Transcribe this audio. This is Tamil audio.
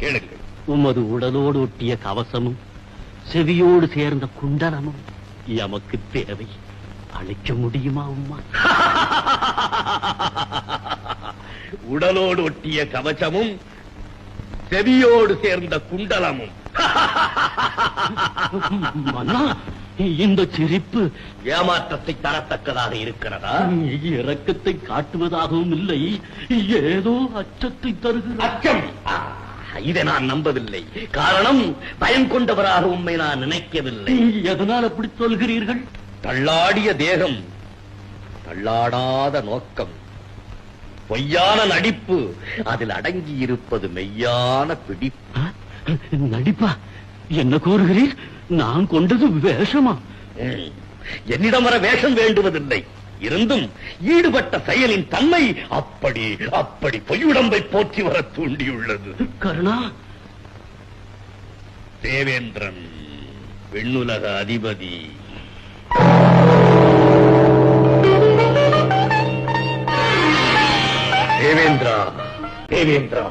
கேளுங்கள். உமது உடலோடு ஒட்டிய கவசமும் செவியோடு சேர்ந்த குண்டலமும் எமக்கு தேவை. அளிக்க முடியுமா உம்மா? உடலோடு ஒட்டிய கவசமும் செவியோடு சேர்ந்த குண்டலமும். இந்த சிரிப்பு ஏமாற்றத்தை தரத்தக்கதாக இருக்கிறதா? இரக்கத்தை காட்டுவதாகவும் இல்லை ஏதோ அச்சத்தை தருகிறார் அச்சம்! இதை நான் நம்பவில்லை. காரணம் பயம் கொண்டவராக உண்மை நான் நினைக்கவில்லை. எதனால் அப்படி சொல்கிறீர்கள்? தள்ளாடிய தேகம் தள்ளாடாத நோக்கம் பொய்யான நடிப்பு அதில் அடங்கி இருப்பது மெய்யான பிடிப்பு? நடிப்பா? என்ன கூறுகிறீர்? நான் கொண்டது வேஷமா. என்னிடம் வர வேஷம் வேண்டுவதில்லை. இருந்தும் ஈடுபட்ட செயலின் தன்மை அப்படி அப்படி பொய்யுடம்பை போற்றி வர தூண்டியுள்ளது. கருணா. தேவேந்திரன் விண்ணுலக அதிபதி. தேவேந்திரா தேவேந்திரா.